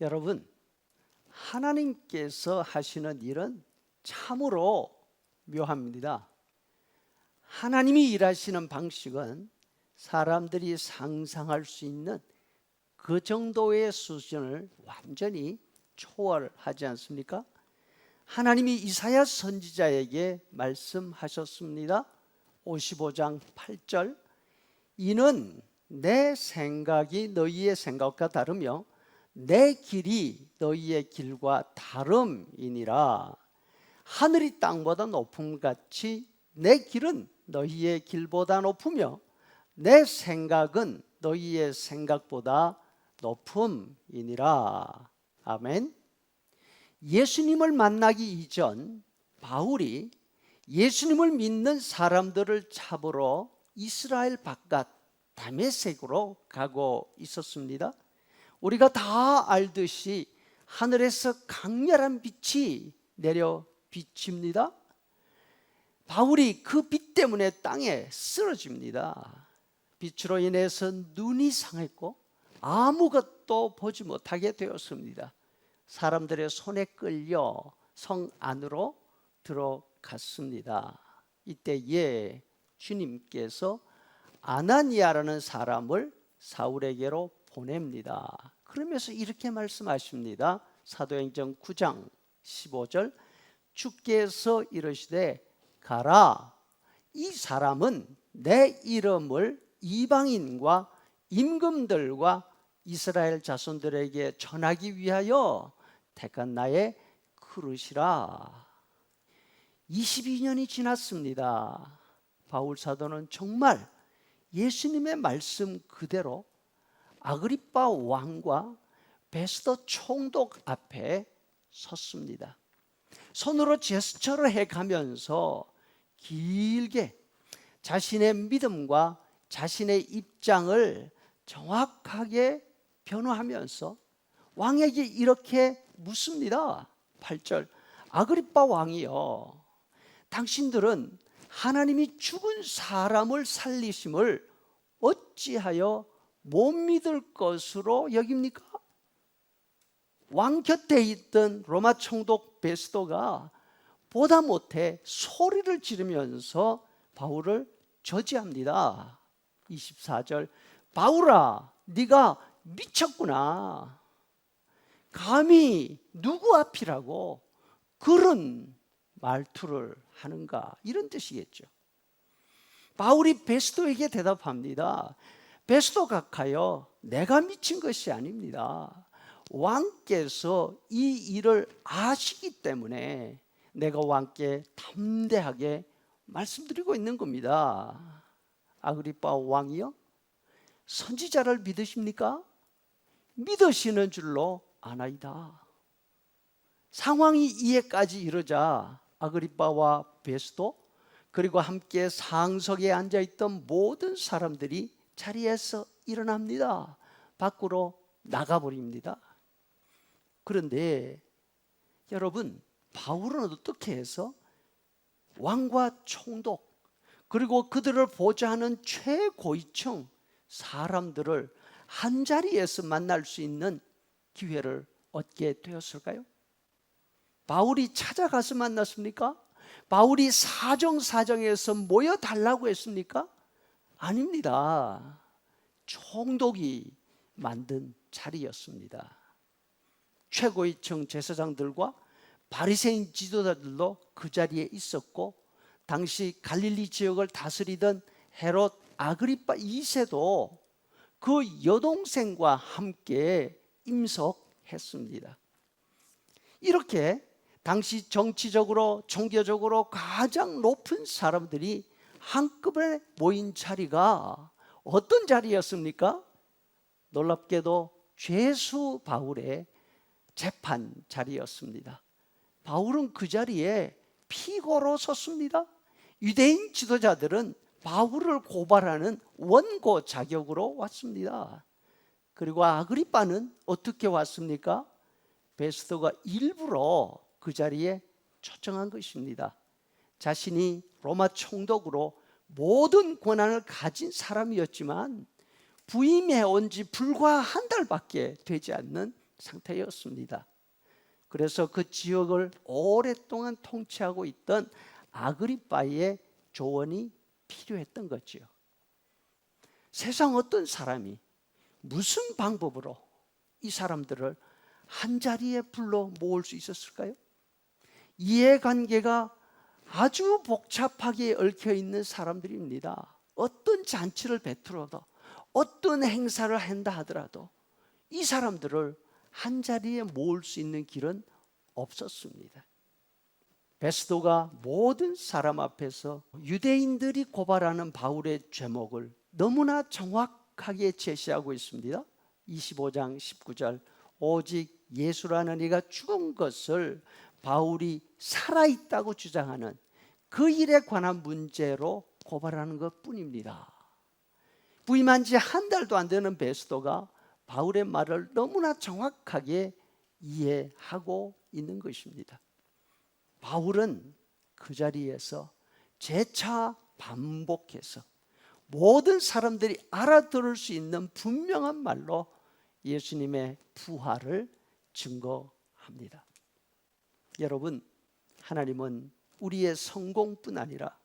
여러분, 하나님께서 하시는 일은 참으로 묘합니다. 하나님이 일하시는 방식은 사람들이 상상할 수 있는 그 정도의 수준을 완전히 초월하지 않습니까? 하나님이 이사야 선지자에게 말씀하셨습니다. 55장 8절 이는 내 생각이 너희의 생각과 다르며 내 길이 너희의 길과 다름이니라. 하늘이 땅보다 높음 같이 내 길은 너희의 길보다 높으며 내 생각은 너희의 생각보다 높음이니라. 아멘. 예수님을 만나기 이전 바울이 예수님을 믿는 사람들을 잡으러 이스라엘 바깥 다메섹으로 가고 있었습니다. 우리가 다 알듯이 하늘에서 강렬한 빛이 내려 비칩니다. 바울이 그 빛 때문에 땅에 쓰러집니다. 빛으로 인해서 눈이 상했고 아무것도 보지 못하게 되었습니다. 사람들의 손에 끌려 성 안으로 들어갔습니다. 이때에 주님께서 아나니아라는 사람을 사울에게로 보냅니다. 그러면서 이렇게 말씀하십니다. 사도행전 9장 15절 주께서 이르시되 가라 이 사람은 내 이름을 이방인과 임금들과 이스라엘 자손들에게 전하기 위하여 택한 나의 그릇이라 22년이 지났습니다. 바울 사도는 정말 예수님의 말씀 그대로 아그리파 왕과 베스도 총독 앞에 섰습니다. 손으로 제스처를 해 가면서 길게 자신의 믿음과 자신의 입장을 정확하게 변호하면서 왕에게 이렇게 묻습니다. 8절. 아그리파 왕이여. 당신들은 하나님이 죽은 사람을 살리심을 어찌하여 못 믿을 것으로 여깁니까? 왕 곁에 있던 로마 총독 베스도가 보다 못해 소리를 지르면서 바울을 저지합니다. 24절 바울아 네가 미쳤구나. 감히 누구 앞이라고 그런 말투를 하는가 이런 뜻이겠죠. 바울이 베스도에게 대답합니다. 베스도 각하여 내가 미친 것이 아닙니다. 왕께서 이 일을 아시기 때문에 내가 왕께 담대하게 말씀드리고 있는 겁니다. 아그리파 왕이요? 선지자를 믿으십니까? 믿으시는 줄로 아나이다. 상황이 이해까지 이르자 아그리빠와 베스도 그리고 함께 상석에 앉아 있던 모든 사람들이 자리에서 일어납니다. 밖으로 나가버립니다. 그런데 여러분 바울은 어떻게 해서 왕과 총독 그리고 그들을 보좌하는 최고위층 사람들을 한 자리에서 만날 수 있는 기회를 얻게 되었을까요? 바울이 찾아가서 만났습니까? 바울이 사정사정에서 모여 달라고 했습니까? 아닙니다. 총독이 만든 자리였습니다. 최고위층 제사장들과 바리새인 지도자들도 그 자리에 있었고 당시 갈릴리 지역을 다스리던 헤롯 아그리파 2세도 그 여동생과 함께 임석했습니다. 이렇게 당시 정치적으로 종교적으로 가장 높은 사람들이 한꺼번에 모인 자리가 어떤 자리였습니까? 놀랍게도 죄수 바울의 재판 자리였습니다. 바울은 그 자리에 피고로 섰습니다. 유대인 지도자들은 바울을 고발하는 원고 자격으로 왔습니다. 그리고 아그리빠는 어떻게 왔습니까? 베스터가 일부러 그 자리에 초청한 것입니다. 자신이 로마 총독으로 모든 권한을 가진 사람이었지만 부임해 온 지 불과 한 달밖에 되지 않는 상태였습니다. 그래서 그 지역을 오랫동안 통치하고 있던 아그리빠의 조언이 필요했던 거지요. 세상 어떤 사람이 무슨 방법으로 이 사람들을 한 자리에 불러 모을 수 있었을까요? 이해관계가 아주 복잡하게 얽혀 있는 사람들입니다. 어떤 잔치를 베풀어도 어떤 행사를 한다 하더라도 이 사람들을 한 자리에 모을 수 있는 길은 없었습니다. 베스도가 모든 사람 앞에서 유대인들이 고발하는 바울의 죄목을 너무나 정확하게 제시하고 있습니다. 25장 19절 오직 예수라는 이가 죽은 것을 바울이 살아있다고 주장하는 그 일에 관한 문제로 고발하는 것 뿐입니다. 부임한 지 한 달도 안 되는 베스도가 바울의 말을 너무나 정확하게 이해하고 있는 것입니다. 바울은 그 자리에서 재차 반복해서 모든 사람들이 알아들을 수 있는 분명한 말로 예수님의 부활을 증거합니다. 여러분, 하나님은 우리의 성공뿐 아니라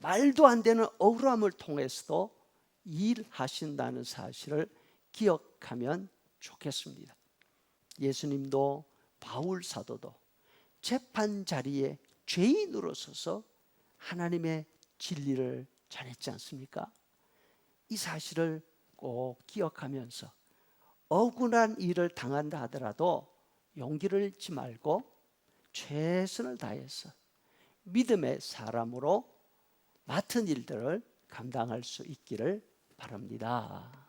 말도 안 되는 억울함을 통해서도 일하신다는 사실을 기억하면 좋겠습니다. 예수님도 바울 사도도 재판 자리에 죄인으로 서서 하나님의 진리를 전했지 않습니까? 이 사실을 꼭 기억하면서 억울한 일을 당한다 하더라도 용기를 잃지 말고 최선을 다해서 믿음의 사람으로 맡은 일들을 감당할 수 있기를 바랍니다.